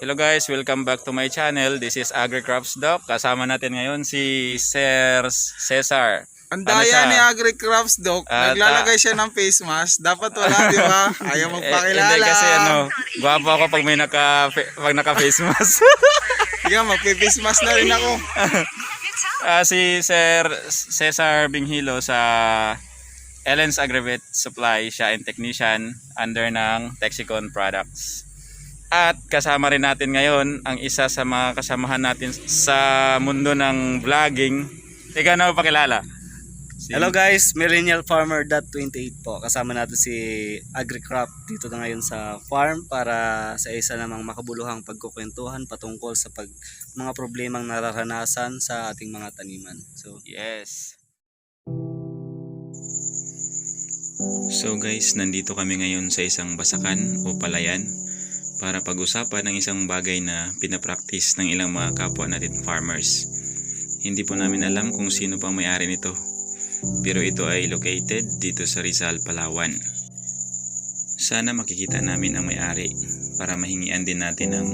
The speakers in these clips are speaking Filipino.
Hello guys, welcome back to my channel. This is AgriCrops Doc. Kasama natin ngayon si Sir Cesar. Ang Ano daya ni AgriCrafts, Doc. Ah, Naglalagay siya ng face mask. Dapat wala, di ba? Ayaw Eh, magpakilala. hindi kasi ano, gwapo ako pag may naka, pag naka-face mask. Kaya magpe-face mask na rin ako. Ah, si Sir Cesar Binghilo sa Ellen's Aggravate Supply, siya and technician under ng Texicon Products. At kasama rin natin ngayon ang isa sa mga kasamahan natin sa mundo ng vlogging. Ikaw na pakilala. Si- Hello guys, Millennial Farmer 28 po. Kasama natin si AgriCrop dito na ngayon sa farm para sa isa namang makabuluhang pagkukwentuhan patungkol sa pag, mga problemang nararanasan sa ating mga taniman. So, Yes. So guys, nandito kami ngayon sa isang basakan o palayan para pag-usapan ng isang bagay na pinapractice ng ilang mga kapwa natin farmers. Hindi po namin alam kung sino pang may-ari nito. Pero ito ay located dito sa Rizal, Palawan. Sana makikita namin ang may-ari para mahingian din natin ng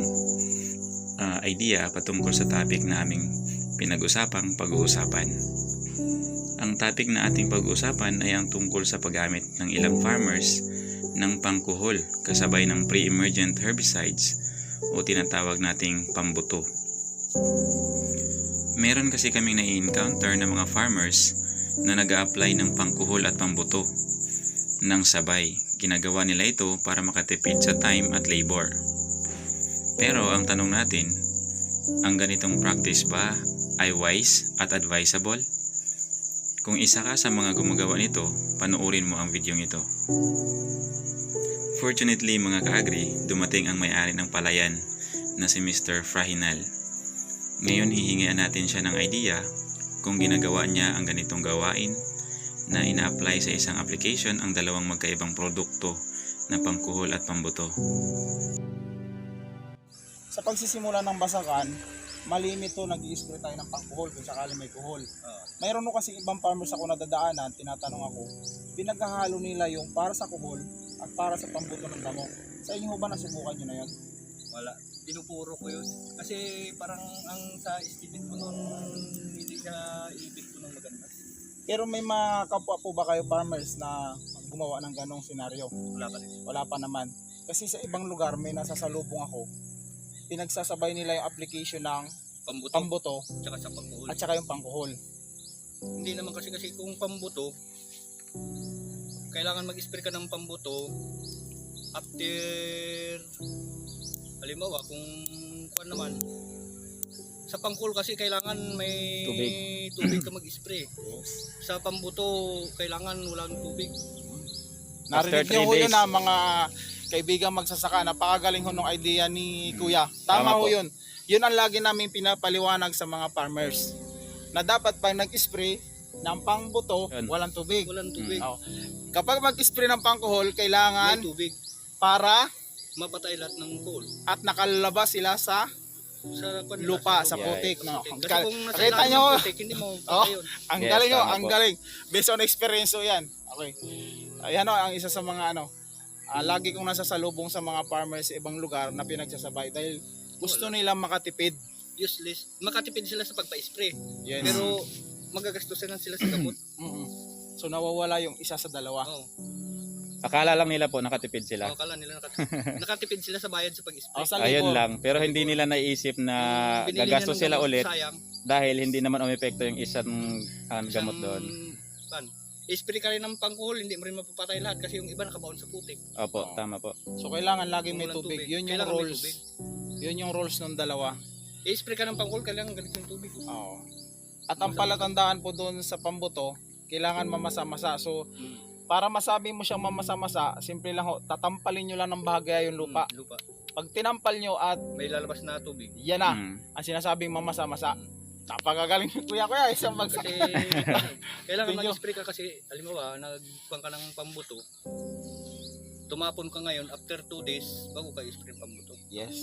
ah, idea patungkol sa topic na aming pinag-usapang pag-uusapan. Ang topic na ating pag-uusapan ay ang tungkol sa paggamit ng ilang farmers ng pangkuhol kasabay ng pre-emergent herbicides o tinatawag nating pambuto. Meron kasi kaming nai-encounter ng mga farmers na nag apply ng pangkuhol at pambuto ng sabay. Ginagawa nila ito para makatipid sa time at labor. Pero ang tanong natin, ang ganitong practice ba ay wise at advisable? Kung isa ka sa mga gumagawa nito, panoorin mo ang video ito. Fortunately mga kaagri, dumating ang may-ari ng palayan na si Mr. Frahinal. Ngayon hihingian natin siya ng idea kung ginagawa niya ang ganitong gawain na ina-apply sa isang application ang dalawang magkaibang produkto na pangkuhol at pambuto. Sa pagsisimula ng basakan, malimit to nag spray tayo ng pangkuhol kung sakali may kuhol. Mayroon no kasi ibang farmers ako nadadaanan, tinatanong ako, pinaghahalo nila yung para sa kuhol at para sa pambuto ng damo. Sa inyo ba nasubukan nyo na yun? wala pinupuro ko yun kasi parang ang sa estimate ko nun hindi siya ibig ko ng maganda Pero may mga kapwa po ba kayo farmers na gumawa ng ganong senaryo? wala pa rin Wala pa naman. Kasi sa ibang lugar may nasasalubong ako, pinagsasabay nila yung application ng pambuto? pambuto tsaka sa pangkuhol. at saka yung pangkuhol. hindi naman kasi kasi kung pambuto kailangan mag-spray ka ng pambuto after halimbawa kung kuan naman sa pangkuhol kasi kailangan may Tubig. tubig ka mag-spray. Sa pambuto kailangan walang tubig. Narinig niyo ho yun na mga kaibigan magsasaka. Napakagaling ho ng idea ni Kuya. Tama, Tama ho po. yun. Yun ang lagi namin pinapaliwanag sa mga farmers. Na dapat pag nag-spray ng pangbuto, Yun. walang tubig. walang tubig Oh. Kapag mag-spray ng pangkuhol, may kailangan tubig para mapatay lahat ng coal at nakalabas sila sa sa lupa, sa Yeah. putik. No? Kasi Ka- kung nasa Nakita ilalim nyo, ng putik, hindi mo Oh. patay yun. ang Yes, galing ho, tama ang po. galing. Based on experience ho yan. Okay. Ayan ho, ang isa sa mga ano, ah, lagi kong nasasalubong sa mga farmers sa ibang lugar na pinagsasabay dahil gusto nilang makatipid. Useless. Makatipid sila sa pagpa-spray. Yes. Pero magagastusan lang sila sa gamot. Mm-mm. So nawawala yung isa sa dalawa. Oo. Akala lang nila po nakatipid sila. Oh, kala nila nakatipid. nakatipid sila sa bayad sa pag-spray. O, sa Ayun lang, pero hindi nila naisip na Kung binili gagastos sila ulit Sayang. dahil hindi naman umepekto yung isang ah, gamot doon. Pan. I-spray ka rin ng pangkuhol, hindi mo rin mapapatay lahat kasi yung iba nakabaon sa putik. Opo, Oo. tama po. So kailangan laging may Walang tubig. tubig. Yun yung Kailangan may rules. tubig. Yun yung rules ng dalawa. I-spray ka ng pangkuhol, kailangan galit yung tubig. Oo. At ang palatandaan po doon sa pambuto, kailangan mamasa-masa. So para masabi mo siyang mamasa-masa, simple lang ho, tatampalin nyo lang ng bahagya yung lupa. Mm, lupa. Pag tinampal nyo at May lalabas na tubig. yan na, Mm. ang sinasabing mamasa-masa. Napakagaling ni Kuya Kuya, isang Kasi bagsak. kailangan mag-spray ka kasi halimbawa nagpang ka ng pambuto. Tumapon ka ngayon after 2 days bago ka i-spray pambuto. Yes.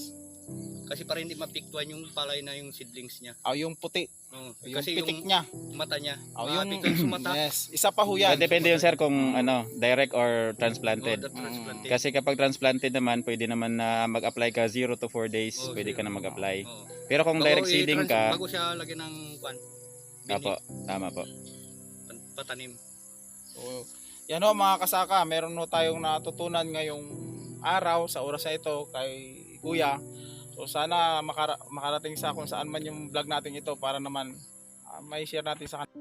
Kasi para hindi mapiktuan yung palay na yung seedlings niya. Oh, yung puti, Oo. yung kasi pitik yung niya. mata niya. Oh, yung Mapiktuan sa mata. Yes, isa pa ho yan. Depende yun sir kung ano, direct or transplanted. Oo, transplanted. Kasi kapag transplanted naman, pwede naman na mag-apply ka 0 to 4 days, Oo, pwede ka na zero. mag-apply. Oo. Pero kung Bago direct i-trans- seeding ka, Bago siya lagyan ng kwan, Apo, tama po. pan- patanim. So, yan ho mga kasaka, meron ho tayong natutunan ngayong araw sa oras na ito kay Kuya. So sana makara- makarating sa kung saan man yung vlog natin ito para naman ah, may share natin sa kanila.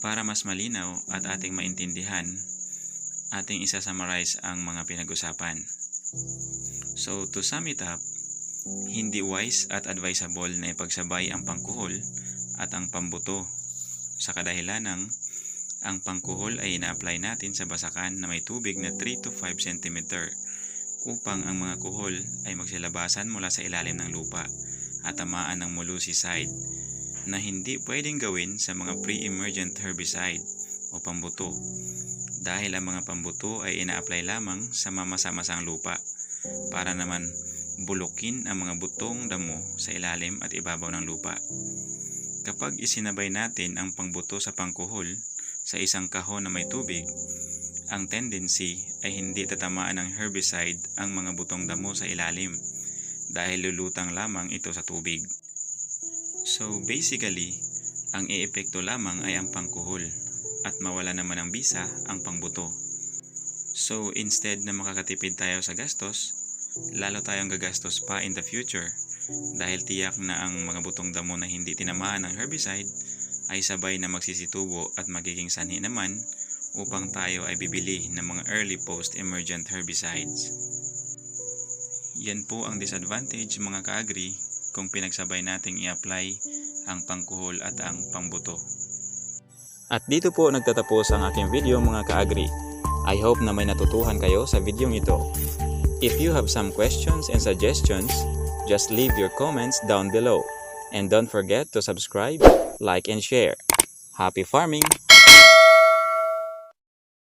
Para mas malinaw at ating maintindihan, ating isa-summarize ang mga pinag-usapan. So, to sum it up, hindi wise at advisable na ipagsabay ang pangkuhol at ang pambuto sa kadahilan ng ang pangkuhol ay ina-apply natin sa basakan na may tubig na 3 to 5 cm upang ang mga kuhol ay magsilabasan mula sa ilalim ng lupa at tamaan ng molusicide na hindi pwedeng gawin sa mga pre-emergent herbicide o pambuto dahil ang mga pambuto ay ina-apply lamang sa mamasa-masang lupa para naman bulukin ang mga butong damo sa ilalim at ibabaw ng lupa. Kapag isinabay natin ang pangbuto sa pangkuhol sa isang kahon na may tubig, ang tendency ay hindi tatamaan ng herbicide ang mga butong damo sa ilalim dahil lulutang lamang ito sa tubig. So basically, ang iepekto lamang ay ang pangkuhol at mawala naman ang bisa ang pangbuto. So instead na makakatipid tayo sa gastos, lalo tayong gagastos pa in the future dahil tiyak na ang mga butong damo na hindi tinamaan ng herbicide ay sabay na magsisitubo at magiging sanhi naman upang tayo ay bibili ng mga early post-emergent herbicides. Yan po ang disadvantage mga kaagri kung pinagsabay nating i-apply ang pangkuhol at ang pangbuto. At dito po nagtatapos ang aking video mga kaagri. I hope na may natutuhan kayo sa video ito. If you have some questions and suggestions, just leave your comments down below. And don't forget to subscribe, like, and share. Happy farming!